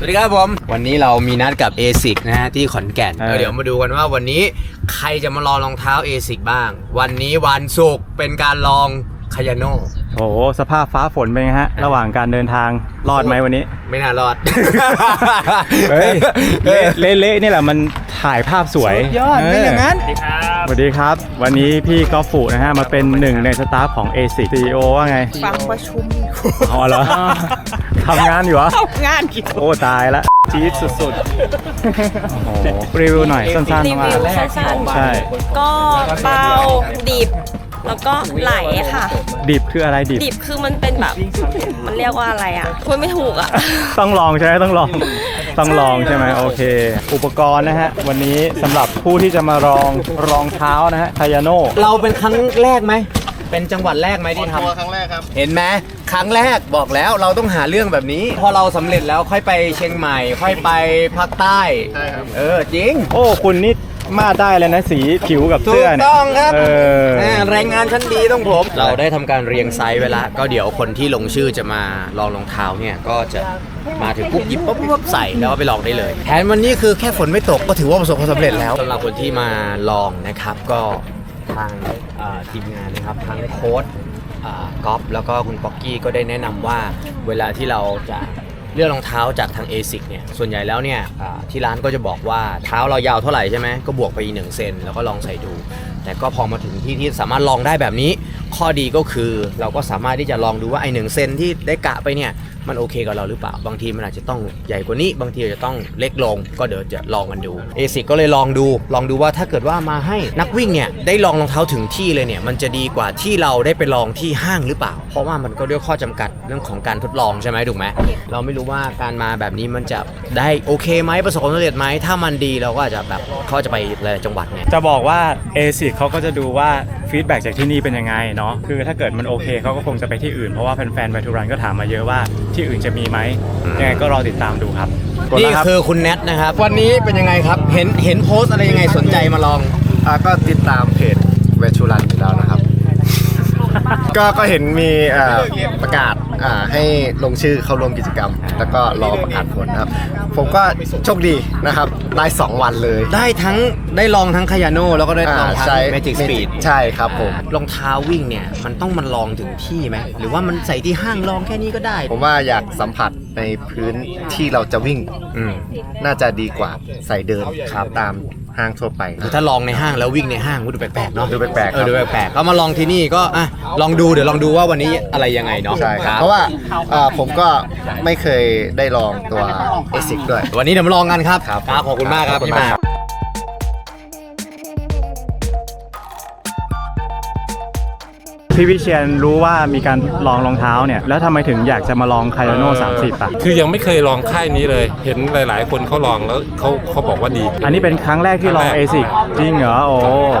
สวัสดีครับผม วันนี้เรามีนัดกับ ASIC นะฮะที่ขอนแก่นเออ เดี๋ยวมาดูกันว่าวันนี้ใครจะมาลองรองเท้า ASIC บ้าง วันนี้วันศุกร์เป็นการลอง คายาโนโอ้โหสภาพฟ้าฝนเป็นไงฮะ ระหว่างการเดินทางรอดไหมวันนี้ ไม่น่ารอด เฮ้ยเละเละเละนี่แหละมันถ่ายภาพสวยสุดยอดไม่อย่างนั้นสวัสดีครับ วันนี้พี่กอล์ฟฟูนะฮะมาเป็นหนึ่งในสตาฟของ ASIC CEO ว่าไง ฟังประชุมอ๋อเหรอทำงานอยู่เหรอทำงานอยู่โอ้ตายละจี๊ดสุดๆโอ้โหรีวิวหน่อยสั้นรีๆมาวิวสั้นใช่ๆก็เบาดิบ แล้วก็ไหลค่ะ ดิบคืออะไรดิบ ดิบคือมันเป็นแบบมันเรียกว่าอะไรอะพูดไม่ถูกอะ ต้องลองใช่ไหมต้องลอง ต้องลองใช่ไหมโอเค อุปกรณ์นะฮะ วันนี้สำหรับผู้ที่จะมาลองรองเท้านะฮะคายาโน่เราเป็นครั้งแรกไหม เป็นจังหวัดแรกไหมที่ทำครั้งแรกครับ เห็นไหมครั้งแรกบอกแล้วเราต้องหาเรื่องแบบนี้ พอเราสำเร็จแล้วค่อยไปเชียงใหม่ ค่อยไปภาคใต้ ใช่ครับ เออจริง โอ้ คุณนี่ มาดได้เลยนะสีผิวกับถูเสื้อกเนี่ยต้องครับ เออแหม่แรงงานชั้นดีต้องผม เราได้ทำการเรียงไซส์ไว้ละก็เดี๋ยวคนที่ลงชื่อจะมาลองรองเท้าเนี่ยก็จะมาถึงปุ๊บหยิบปุ๊บปุ๊บใส่แล้วก็ไปลองได้เลยแผนวันนี้คือแค่ฝนไม่ตกก็ถือว่าประสบความสำเร็จแล้ว สำหรับคนที่มาลองนะครับก็ทางเอ่อทีมงานนะครับทั้งโค้ดอ่ากอฟแล้วก็คุณป๊อกกี้ก็ได้แนะนำว่าเวลาที่เราจะ เลือกรองเท้าจากทาง ASIC เนี่ยส่วนใหญ่แล้วเนี่ยที่ร้านก็จะบอกว่าเท้าเรายาวเท่าไหร่ใช่ไหมก็บวกไปอีกหนึ่งเซนแล้วก็ลองใส่ดู แต่ก็พอมาถึงที่ที่สามารถลองได้แบบนี้ ข้อดีก็คือเราก็สามารถที่จะลองดูว่าไอ้หนึ่งเซนที่ได้กะไปเนี่ย มันโอเคกับเราหรือเปล่า บางทีมันอาจจะต้องใหญ่กว่านี้ บางทีอาจจะต้องเล็กลง ก็เดี๋ยวจะลองกันดูเอซิก็เลยลองดู ลองดูว่าถ้าเกิดว่ามาให้นักวิ่งเนี่ยได้ลองรองเท้าถึงที่เลยเนี่ยมันจะดีกว่าที่เราได้ไปลองที่ห้างหรือเปล่า เพราะว่ามันก็ด้วยข้อจำกัดเรื่องของการทดลองใช่ไหมถูกไหมเราไม่รู้ว่าการมาแบบนี้มันจะได้โอเคไหมประสบความสำเร็จไหมถ้ามันดีเราก็อาจจะแบบเขาจะไปหลายๆจังหวัดไงจะบอกว่า ASIC เขาก็จะดูว่า ฟีดแบ็กจากที่นี่เป็นยังไงเนาะคือถ้าเกิดมันโอเคเขาก็คงจะไปที่อื่นเพราะว่าแฟนๆไบทูรันก็ถามมาเยอะว่าที่อื่นจะมีไหมยังไงก็รอติดตามดูครับกดนี่แล้วรับ คือคุณแนทนะครับ วันนี้เป็นยังไงครับ เห็นเห็นโพสต์อะไรยังไงสนใจมาลอง อ่าก็ติดตามเพจเวชูรันอยู่แล้วนะครับ ก็ก็เห็นมีอ่าประกาศอ่าให้ลงชื่อเข้าร่วมกิจกรรม แล้วก็รอประกาศผลนะครับ ผมก็โชคดีนะครับได้2วันเลย ได้ทั้งได้ลองทั้งคายาโน่แล้วก็ได้ลองทั้งใช้ Magic Speed ใช่ครับผม รองเท้าวิ่งเนี่ย มันต้องมันลองถึงที่ไหม หรือว่ามันใส่ที่ห้างลองแค่นี้ก็ได้ ผมว่าอยากสัมผัสในพื้นที่เราจะวิ่ง อืม น่าจะดีกว่าใส่เดินครับตาม ห้างทั่วไปคือถ้าลองในห้างแล้ววิ่งในห้างก็ดูแปลกๆเนาะดูแปลกๆเออครับดูแปลกๆก็มาลองที่นี่ก็อะลองดูเดี๋ยวลองดูว่าวันนี้อะไรยังไงเนาะใช่ครับ เพราะว่าอ่าผมก็ไม่เคยได้ลองตัว ASIC ด้วย วันนี้เดี๋ยวมาลองกันครับครับขอบคุณมากครับขอบคุณพี่มากมาครั พี่วิเชียนรู้ว่ามีการลองรองเท้าเนี่ยแล้วทำไมถึงอยากจะมาลองคายาโน่30อะคือยังไม่เคยลองค่ายนี้เลย เห็นหลาย ๆ คนเขาลองแล้วเขาเขาบอกว่าดี อันนี้เป็นครั้งแรกที่ลองครั้งแรก ASIC จริงเหรอโอ้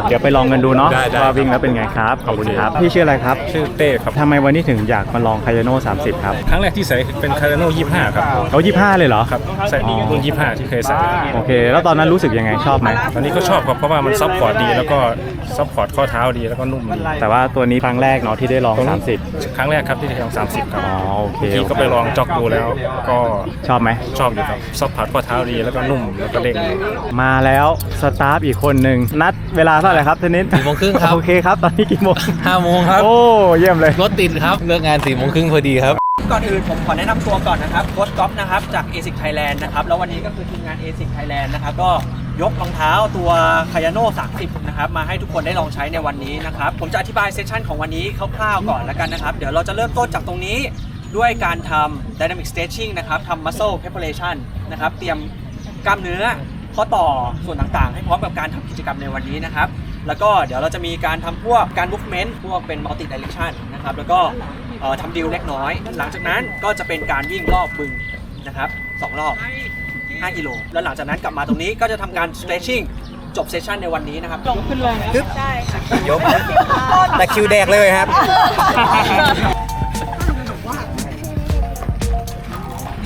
เดี๋ยวไปลองกันดูเนาะได้ได้ว่าวิ่งแล้วเป็นไงครับขอบคุณโอเค ครับพี่ชื่ออะไรครับชื่อเต้ครับ ทำไมวันนี้ถึงอยากมาลองคายาโน่30ครับครั้งแรกที่ใส่เป็นคาร์โน่25ครับเขา25เลยเหรอครับใส่รุ่น25ที่เคยใส่ โอเค แล้วตอนนั้นรู้สึกยังไงชอบไหมตอนนี้ก็ชอบครับเพราะว่ามันซับพอร์ตดี แล้วก็ซับพอร์ตข้อเท้าดีแล้วก็นุ่มดีแต่ว่าตัวนี้ครั้งแรกเนาะที่ได้ลอง ตรงนี้30 ครั้งแรกครับที่ได้ลอง 30 ครับอ๋อโอเคเมื่อกี้ก็ไปลองจ็อกดูแล้วก็ชอบไหม ชอบอยู่ครับซับพอร์ตข้อเท้าดีแล้วก็นุ่มแล้วก็เด้งดีมาแล้วสตาฟอีกคนหนึ่งนัดเวลาเท่าไหร่ครับเทนนิสสี่โมงครึ่งครับ โอเคครับ ตอนนี้กี่โมงห้าโมงครับ โอ้เยี่ยมเลยรถติดครับ เลิกงานสี่โมงครึ่งพอดีครับ ก่อนอื่นผมขอแนะนำตัวก่อนนะครับโค้ชก๊อฟนะครับจาก ASIC Thailand นะครับแล้ววันนี้ก็คือทีมงาน ASIC Thailand นะครับก็ ยกรองเท้าตัวคายาโน่30 นะครับ มาให้ทุกคนได้ลองใช้ในวันนี้นะครับ ผมจะอธิบายเซสชันของวันนี้คร่าวๆก่อนแล้วกันนะครับ เดี๋ยวเราจะเริ่มต้นจากตรงนี้ด้วยการทำ dynamic stretching นะครับทำ muscle preparation นะครับ เตรียมกล้ามเนื้อข้อต่อส่วนต่างๆ ให้พร้อมกับการทำกิจกรรมในวันนี้นะครับ แล้วก็เดี๋ยวเราจะมีการทำพวกการ movement พวกเป็น multi direction นะครับ แล้วก็ทำดิวเล็กน้อย หลังจากนั้นก็จะเป็นการวิ่งรอบบึงนะครับสองรอบ 5กิโลแล้วหลังจากนั้นกลับมาตรงนี้ก็จะทำการ stretching จบเซสชันในวันนี้นะครับลงขึ้นเลยใช่ยกแต่คิวแดกเลยครับ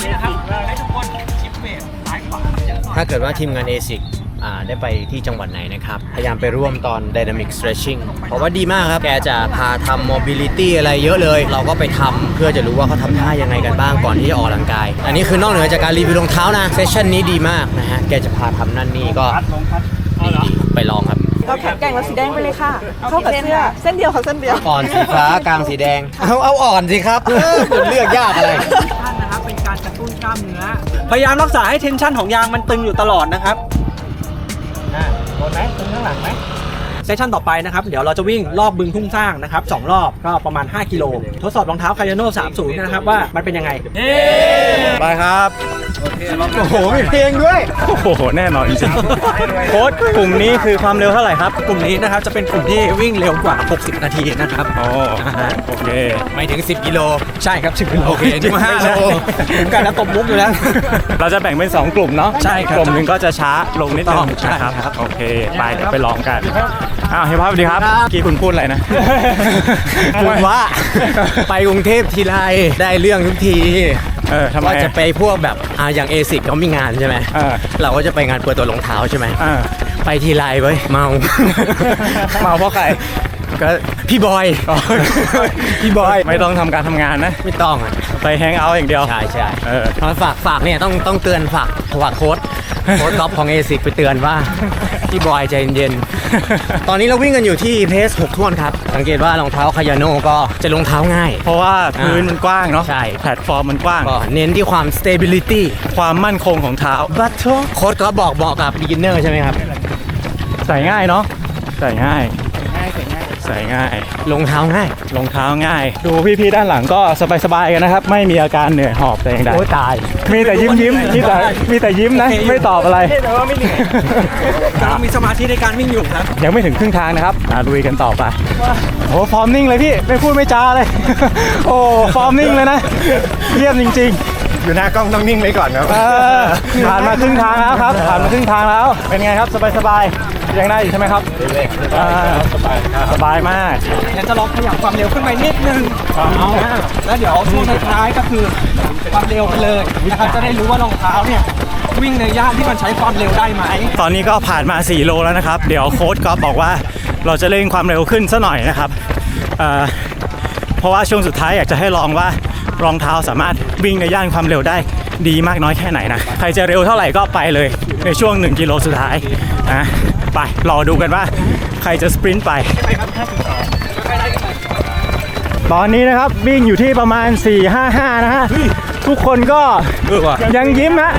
นี่นะครับให้ทุกคนชิปเวทซ้ายขวาถ้าเกิดว่าทีมงาน ASIC อ่า ได้ไปที่จังหวัดไหนนะครับ พยายามไปร่วมตอน Dynamic Stretching เพราะว่าดีมากครับ แกจะพาทำ mobility อะไรเยอะเลย เราก็ไปทำเพื่อจะรู้ว่าเขาทำท่ายังไงกันบ้างก่อนที่จะออกกำลังกาย อันนี้คือนอกเหนือจากการรีวิวรองเท้านะเซสชันนี้ดีมากนะฮะ แกจะพาทำนั่นนี่ก็ดีๆไปลองครับเราแข็งแกร่งเราสีแดงไปเลยค่ะ เข้ากับเสื้อเส้นเดียวค่ะเส้นเดียว อ่อนสีฟ้ากลางสีแดง เอาเอาอ่อนสิครับเออผมเลือกยากอะไร ท่านนะครับเป็นการกระตุ้นกล้ามเนื้อ พยายามรักษาให้เทนชันของยางมันตึงอยู่ตลอดนะครับ อ่าโดนไหมตึงข้างหลังไหมเซสชั่นต่อไปนะครับเดี๋ยวเราจะวิ่งรอบบึงทุ่งสร้างนะครับสองรอบก็ประมาณ 5 กิโล ทดสอบรองเท้าคายโน่30นะครับว่ามันเป็นยังไงไปครับโอ้โหมีเพลงด้วยโอ้โหแน่นอนจริงๆโค้ดกลุ่มนี้คือความเร็วเท่าไหร่ครับ กลุ่มนี้นะครับจะเป็นกลุ่มที่วิ่งเร็วกว่า 60 นาทีนะครับโอ้อ่าฮะโอเคไม่ถึง 10 กิโล ใช่ครับ 10 กิโลโอเคนึกว่าห้าโลผมกันแล้วตบมุกอยู่แล้ว เราจะแบ่งเป็น 2 กลุ่มเนาะใช่ครับกลุ่มหนึ่งก็จะช้าลงนิดนึต้องงใช่นะครับครับโอเค ไปเดี๋ยวไปลองกัน อ้าวเฮียพับสวัสดีครับ เมื่อกี้คุณพูดอะไรนะ ผมว่า ไปกรุงเทพทีไรได้เรื่องทุกทีเออทำไมว่าจะไปพวกแบบอ่าอย่างเอซิกเขามีงานใช่ไหมเออ เราก็จะไปงานเปิดตัวรองเท้าใช่ไหมเออไปทีไรเว้ยเมา เมาเพราะใคร ก็พี่บอยพี่บอยไม่ต้องทำการทำงานนะ ไม่ต้องอะไปแฮงเอาท์อย่างเดียว ใช่ใช่เออ เอาฝากฝากเนี่ยต้องต้องเตือนฝากฝากโค้ด โค้ดท็อปของเอซิกไปเตือนว่าพี่บอยใจเย็นๆ ตอนนี้เราวิ่งกันอยู่ที่เพส6ท่วนครับ สังเกตว่ารองเท้าคายาโน่ก็จะลงเท้าง่าย เพราะว่าพื้นมันกว้างเนาะใช่ แพลตฟอร์มมันกว้าง ก็เน้นที่ความ stability ความมั่นคงของเท้าบัตโโค้ดก็บอกเหมาะกับ beginner ใช่ไหมครับ ใส่ง่ายเนาะใส่ง่ายใส่ง่ายลงเท้าง่ายรองเท้าง่าย ดูพี่ๆด้านหลังก็สบายๆกันนะครับ ไม่มีอาการเหนื่อยหอบแต่อย่างใดโอ้ตาย มีแต่ยิ้มยิ้มมีแต่มีแต่ยิ้มนะ ไม่ตอบอะไรแต่ว่าไม่เหนื่อยกำลังมีสมาธิในการวิ่งอยู่ครับยังไม่ถึงครึ่งทางนะครับอะลุยกันต่อไปโอ้ฟอร์มนิ่งเลยพี่ไม่พูดไม่จาเลย โอ้ฟอร์มนิ่งเลยนะเยี่ยมจริง ๆอยู่หน้ากล้องต้องนิ่งไว้ก่อนครับเออผ่านมาครึ่งทางแล้วครับ ผ่านมาครึ่งทางแล้ว เป็นไงครับสบายสบายๆ ยังได้อยู่ใช่ไหมครับอ่าสบายสบายมากเดี๋ยวจะลองขยับความเร็วขึ้นไปนิดนึงแล้วเดี๋ยวช่วงท้ายๆก็คือความเร็วไปเลยนะครับจะได้รู้ว่ารองเท้าเนี่ยวิ่งในย่านที่มันใช้ความเร็วได้ไหม ตอนนี้ก็ผ่านมา 4 โลแล้วนะครับ เดี๋ยวโค้ชก็บอกว่าเราจะเร่งความเร็วขึ้นซะหน่อยนะครับเอ่อเพราะว่าช่วงสุดท้ายอยากจะให้ลองว่ารองเท้าสามารถวิ่งในย่านความเร็วได้ดีมากน้อยแค่ไหนนะ ใครจะเร็วเท่าไหร่ก็ไปเลยในช่วง 1 กิโลสุดท้ายนะ ไปรอดูกันว่า ใครจะสปรินต์ไป ตอนนี้นะครับวิ่งอยู่ที่ประมาณ 455 นะฮะ ทุกคนก็ยังยิ้มนะ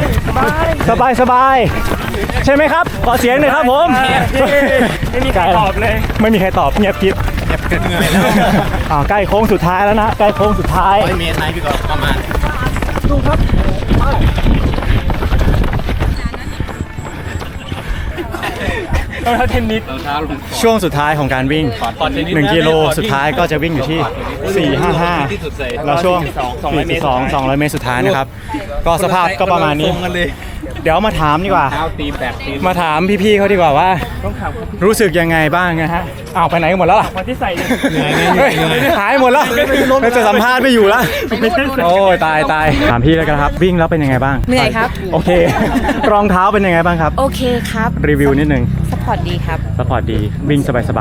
สบายสบายๆใช่ไหมครับ ขอเสียงหน่อยครับผม ไม่มีใครตอบเลย ไม่มีใครตอบเงียบกริบเงียบกันเลยอ่าใกล้โค้งสุดท้ายแล้วนะใกล้โค้งสุดท้ายร้อยเมตรไหมพี่ก็ประมาณ ช่วงสุดท้ายของการวิ่ง1กิโลสุดท้ายก็จะวิ่งอยู่ที่455 แล้วช่วง4.2 200 เมตรสุดท้ายนะครับ ก็สภาพก็ประมาณนี้เดี๋ยวมาถามดีกว่ามาถามพี่ๆเขาดีกว่าว่ารู้สึกยังไงบ้างนะฮะอ้าวไปไหนกันหมดแล้วล่ะที่ใส่หายหมดแล้วเราจะสัมภาษณ์ไม่อยู่แล้วโอ้ยตายตายถามพี่แล้วกันครับ วิ่งแล้วเป็นยังไงบ้างเหนื่อยครับ โอเค รองเท้าเป็นยังไงบ้างครับ โอเคครับรีวิวนิดนึงสปอร์ตดีครับสปอร์ตดีวิ่งสบายส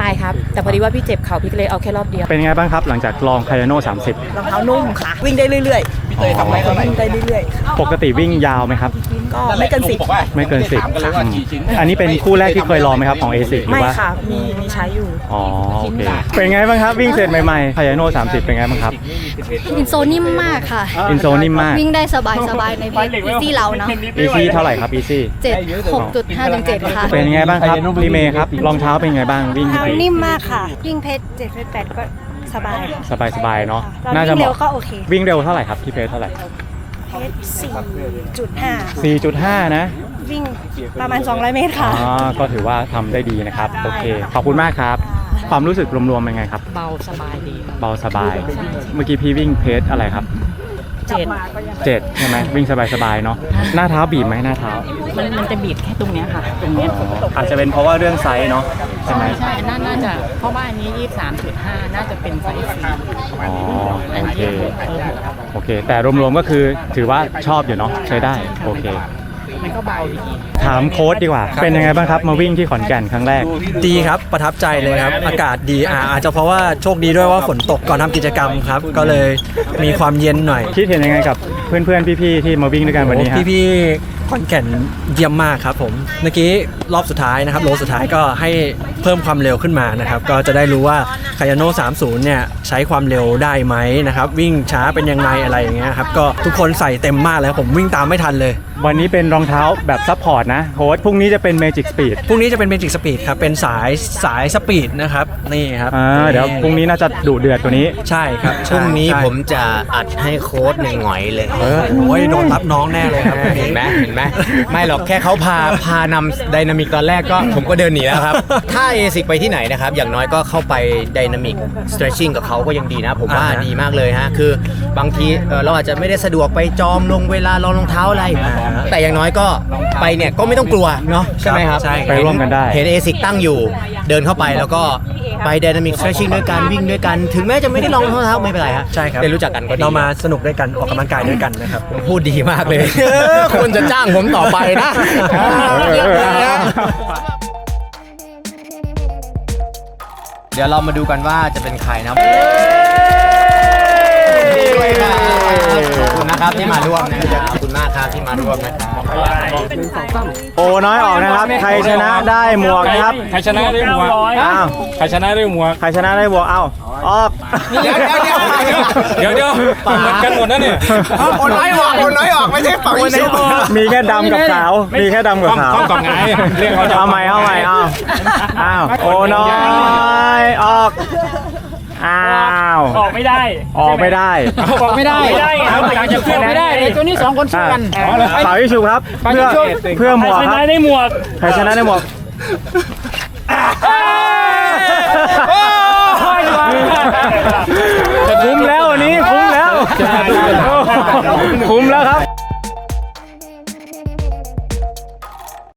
บายครับ แต่พอดีว่าพี่เจ็บเข่าพี่ก็เลยเอาแค่รอบเดียวๆเป็นยังไงบ้างครับ หลังจากลองคายโน่30 รองเท้านุ่มค่ะ วิ่งได้เรื่อยๆพี่ เตยทำอะไรก็วิ่งได้เรื่อยปกติวิ่งยาวไหมครับ ๆ ก็ไม่เกินสิบไม่เกิน10อืมอันนี้เป็นคู่แรกที่เคยลองไหมครับของ ASIC หรือไม่ว่าค่ะ มีมีใช้อยู่ อ๋อโอเคเป็นไงบ้างครับวิ่งเสร็จใหม่ๆคายโน่30 เป็นไงบ้างครับอินโซนิ่มมากค่ะ อินโซนิ่มมากวิ่งได้สบายสบายในเพจอีซี่เราเนาะ Easy เท่าไหร่ครับ Easy เจ็ดหกจุดห้าถึงเจ็ดค่ะเป็นยังไงบ้างครับรีเมย์ครับรองเท้าเป็นยังไงบ้างวิ่งเท้าดีนิ่มมากค่ะวิ่งเพชรเจ็ดเพชรแปดก็ สบายสบายสบายๆเนาะตอนน่าจะวิ่งเหเร็วมาะก็โอเควิ่งเร็วเท่าไหร่ครับที่เพจเท่าไหร่ เพชรสี่จุดห้า4.5 นะวิ่งประมาณ 200 เมตรอ๋ค่ะอก็ถือว่าทำได้ดีนะครับ โอเค ขอบคุณมากครับ ความรู้สึกรวมๆเป็นไงครับ เบาสบายดีเบาสบาย เมื่อกี้พี่วิ่งเพจอะไรครับ เจ็ดเจ็ดใช่ไหมวิ่งสบายๆเนาะหน้าเท้าบีบไหมหน้าเท้ามันมันจะบีดแค่ตรงเนี้ยค่ะ ตรงเนี้ยอาจจะเป็นเพราะว่าเรื่องไซส์เนาะใช่ไหมใช่น่าน่าจะเพราะว่าอันนี้23.5น่าจะเป็นไซส์สี่อ๋อโอเคโอเค แต่รวมๆก็คือถือว่าชอบอยู่เนาะใช้ได้โอเคถามโค้ดดีกว่า เป็นยังไงบ้างครับมาวิ่งที่ขอนแก่นครั้งแรก ดีครับประทับใจเลยครับ อากาศดีอ่าอาจจะเพราะว่าโชคดีด้วยว่าฝนตกก่อนทำกิจกรรมครับ ก็เลยมีความเย็นหน่อยคิดเห็นยังไงกับเพื่อนๆพี่ๆที่มาวิ่งด้วยกันวันนี้ฮะ พี่พี่ๆขอนแก่นเยี่ยมมากครับผมเมื่อกี้รอบสุดท้ายนะครับโลสุดท้ายก็ให้เพิ่มความเร็วขึ้นมานะครับก็จะได้รู้ว่าคายาโน่30เนี่ยใช้ความเร็วได้ไหมนะครับวิ่งช้าเป็นยังไงอะไรอย่างเงี้ยครับก็ทุกคนใส่เต็มมากแล้วผมวิ่งตามไม่ทันเลย วันนี้เป็นรองเท้าแบบซัพพอร์ตนะโค้ดพรุ่งนี้จะเป็นเมจิกสปีดพรุ่งนี้จะเป็นเมจิกสปีดครับ เป็นสายสายสปีดนะครับ นี่ครับอ่าเดี๋ยวพรุ่งนี้น่าจะดุเดือดกว่านี้ ใช่ครับพรุ่งนี้ใช่ผมจะอัดให้โค้ดหน่อยๆเลยโอ้ยโดนรับน้องแน่เลยครับเห็นไหมเห็นไหมไม่หรอกแค่เขาพาพานำไดนามิกตอนแรกก็ ผมก็เดินหนีแล้วครับ ถ้าเอซิกไปที่ไหนนะครับ อย่างน้อยก็เข้าไปไดนามิกสเตรชชิ่งกับเขาก็ยังดีนะ ผมว่าอ่าฮะ ดีมากเลยฮะ คือบางทีเอ่อเราอาจจะไม่ได้สะดวกไปจอมลงเวลารองรองเท้าอะไรอ่าฮะแต่อย่างน้อยก็ไปเนี่ยก็ไม่ต้องกลัวเนาะใช่ไหมครับใช่ครับ ไปร่วมกันได้ เห็นเอซิกตั้งอยู่ เดินเข้าไปแล้วก็ไปไดนามิกสเตรชชิ่งด้วยกันวิ่งด้วยกัน ถึงแม้จะไม่ได้ลองรองเท้าไม่เป็นไรฮะใช่ครับได้รู้จักกันก็ดี เรามาสนุกด้วยกันออกกำลังกายด้วยกันนะครับผมพูดดีมากเลยควรจะจ้างผมต่อไปนะเยี่ยมเลยนะ เดี๋ยวเรามาดูกันว่าจะเป็นใครนะด้วยครับ ขอบคุณนะครับที่มาร่วมนะครับขอบคุณมากครับที่มาร่วมนะครับโอ้น้อยออกนะครับ ใครชนะได้หมวกนะครับ ใครชนะได้หมวกอ้าวใครชนะได้หมวกใครชนะได้หมวกเอ้าออกเดี๋ยวเดี๋ยวเดี๋ยวเดี๋ยวเดี๋ยวเหมือนกันหมดนะเนี่ยคนน้อยออกคนน้อยออกไม่ใช่ฝั่งนี้มีแค่ดำกับขาว มีแค่ดำกับขาวความกับไงเรียกเขาจะเอาใหม่เอาใหม่เอาอ้าวโอ้น้อยออก อ้าว ออกไม่ได้ออกไม่ได้ออกไม่ได้ไม่ได้ครับอยากจะขึ้นไม่ได้เลยตัวนี้สองคนสู้กันเป่ายิชูครับ เพื่อเพื่อหมวกชคนะรับได้หมวกใครชนะได้หมวกคุ้มแล้ววันนี้คุ้มแล้ว คุ้มแล้วครับ